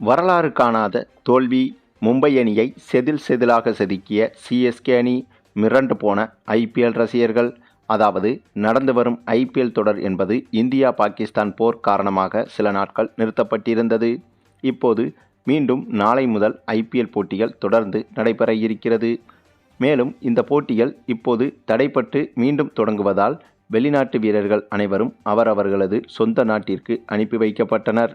வரலாறு காணாத தோல்வி மும்பை அணியை செதில் செதிலாக செதுக்கிய சிஎஸ்கே அணி மிரண்டு போன ஐபிஎல் ரசிகர்கள். அதாவது நடந்து வரும் ஐபிஎல் தொடர் என்பது இந்தியா பாகிஸ்தான் போர் காரணமாக சில நாட்கள் நிறுத்தப்பட்டிருந்தது. இப்போது மீண்டும் நாளை முதல் ஐபிஎல் போட்டிகள் தொடர்ந்து நடைபெற இருக்கிறது. மேலும் இந்த போட்டிகள் இப்போது தடைப்பட்டு மீண்டும் தொடங்குவதால் வெளிநாட்டு வீரர்கள் அனைவரும் அவரவர்களது சொந்த நாட்டிற்கு அனுப்பி வைக்கப்பட்டனர்.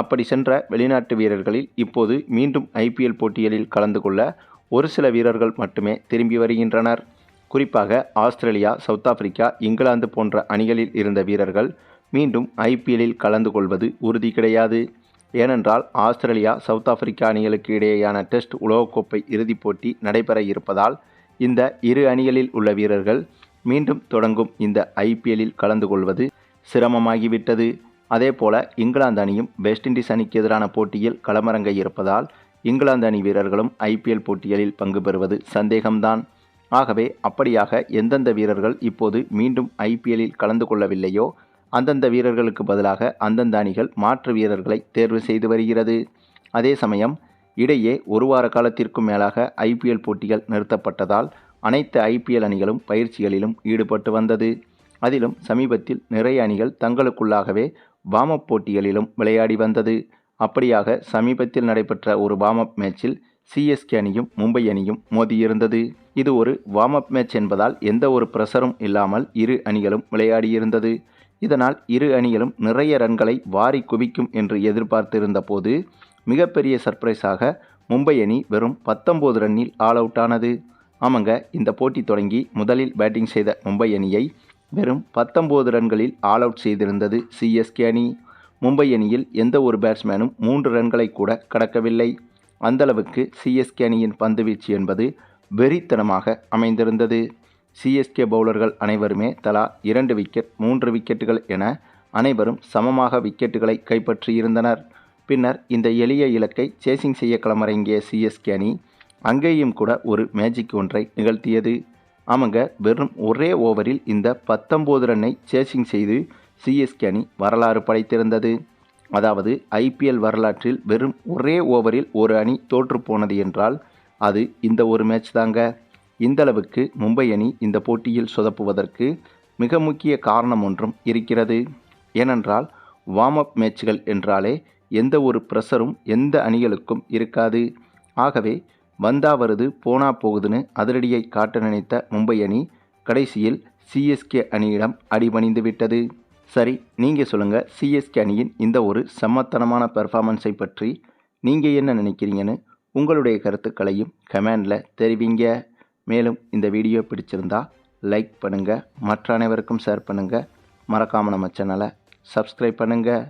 அப்படி சென்ற வெளிநாட்டு வீரர்களில் இப்போது மீண்டும் ஐபிஎல் போட்டிகளில் கலந்து கொள்ள ஒரு சில வீரர்கள் மட்டுமே திரும்பி வருகின்றனர். குறிப்பாக ஆஸ்திரேலியா சவுத் ஆப்பிரிக்கா இங்கிலாந்து போன்ற அணிகளில் இருந்த வீரர்கள் மீண்டும் ஐபிஎல்லில் கலந்து கொள்வது உறுதி கிடையாது. ஏனென்றால் ஆஸ்திரேலியா சவுத் ஆப்பிரிக்கா அணிகளுக்கு இடையேயான டெஸ்ட் உலகக்கோப்பை இறுதிப் போட்டி நடைபெற இருப்பதால் இந்த இரு அணிகளில் உள்ள வீரர்கள் மீண்டும் தொடங்கும் இந்த ஐபிஎல்லில் கலந்து கொள்வது சிரமமாகிவிட்டது. அதே போல இங்கிலாந்து அணியும் வெஸ்ட் இண்டீஸ் அணிக்கு எதிரான போட்டியில் களமிறங்க இருப்பதால் இங்கிலாந்து அணி வீரர்களும் ஐபிஎல் போட்டிகளில் பங்கு பெறுவது சந்தேகம்தான். ஆகவே அப்படியாக எந்தெந்த வீரர்கள் இப்போது மீண்டும் ஐபிஎல்லில் கலந்து கொள்ளவில்லையோ அந்தந்த வீரர்களுக்கு பதிலாக அந்தந்த அணிகள் மாற்று வீரர்களை தேர்வு செய்து வருகிறது. அதே சமயம் இடையே ஒரு வார காலத்திற்கும் மேலாக ஐபிஎல் போட்டிகள் நிறுத்தப்பட்டதால் அனைத்து ஐபிஎல் அணிகளும் பயிற்சிகளிலும் ஈடுபட்டு வந்தது. அதிலும் சமீபத்தில் நிறைய அணிகள் தங்களுக்குள்ளாகவே வாமப் போட்டிகளிலும் விளையாடி வந்தது. அப்படியாக சமீபத்தில் நடைபெற்ற ஒரு வாமப் மேட்சில் சிஎஸ்கே அணியும் மும்பை அணியும் மோதியிருந்தது. இது ஒரு வார்ம் அப் மேட்ச் என்பதால் எந்த ஒரு பிரஷரும் இல்லாமல் இரு அணிகளும் விளையாடியிருந்தது. இதனால் இரு அணிகளும் நிறைய ரன்களை வாரி குவிக்கும் என்று எதிர்பார்த்திருந்த போது மிகப்பெரிய சர்ப்ரைஸாக மும்பை அணி வெறும் பத்தொம்போது ரன்னில் ஆல் அவுட் ஆனது ஆமாங்க இந்த போட்டி தொடங்கி முதலில் பேட்டிங் செய்த மும்பை அணியை வெறும் பத்தொம்போது ரன்களில் ஆல் அவுட் செய்திருந்தது சிஎஸ்கே அணி. மும்பை அணியில் எந்த ஒரு பேட்ஸ்மேனும் மூன்று ரன்களை கூட கடக்கவில்லை. அந்தளவுக்கு சிஎஸ்கே அணியின் பந்துவீச்சு என்பது வெறித்தனமாக அமைந்திருந்தது. சிஎஸ்கே பவுலர்கள் அனைவருமே தலா இரண்டு விக்கெட் மூன்று விக்கெட்டுகள் என அனைவரும் சமமாக விக்கெட்டுகளை கைப்பற்றியிருந்தனர். பின்னர் இந்த எளிய இலக்கை சேசிங் செய்ய களமிறங்கிய சிஎஸ்கே அணி அங்கேயும் கூட ஒரு மேஜிக் ஒன்றை நிகழ்த்தியது. ஆமாங்க வெறும் ஒரே ஓவரில் இந்த பத்தொம்போது ரன்னை சேசிங் செய்து சிஎஸ்கே அணி வரலாறு படைத்திருந்தது. அதாவது ஐபிஎல் வரலாற்றில் வெறும் ஒரே ஓவரில் ஒரு அணி தோற்று போனது என்றால் அது இந்த ஒரு மேட்ச் தாங்க. இந்தளவுக்கு மும்பை அணி இந்த போட்டியில் சொதப்புவதற்கு மிக முக்கிய காரணம் ஒன்றும் இருக்கிறது. ஏனென்றால் வார்ம் அப் மேட்ச்கள் என்றாலே எந்த ஒரு ப்ரெஷரும் எந்த அணிகளுக்கும் இருக்காது. ஆகவே வந்தா வருது போனா போகுதுன்னு அதிரடியை காட்ட நினைத்த மும்பை அணி கடைசியில் சிஎஸ்கே அணியிடம் அடிபணிந்து விட்டது. சரி நீங்கள் சொல்லுங்கள் சிஎஸ்கே அணியின் இந்த ஒரு சம்மத்தனமான பெர்ஃபார்மன்ஸை பற்றி நீங்கள் என்ன நினைக்கிறீங்கன்னு உங்களுடைய கருத்துக்களையும் கமெண்டில் தெரிவிங்க. மேலும் இந்த வீடியோ பிடிச்சிருந்தா லைக் பண்ணுங்கள் மற்ற அனைவருக்கும் ஷேர் பண்ணுங்கள் மறக்காமல் நம்ம சேனலை சப்ஸ்கிரைப் பண்ணுங்கள்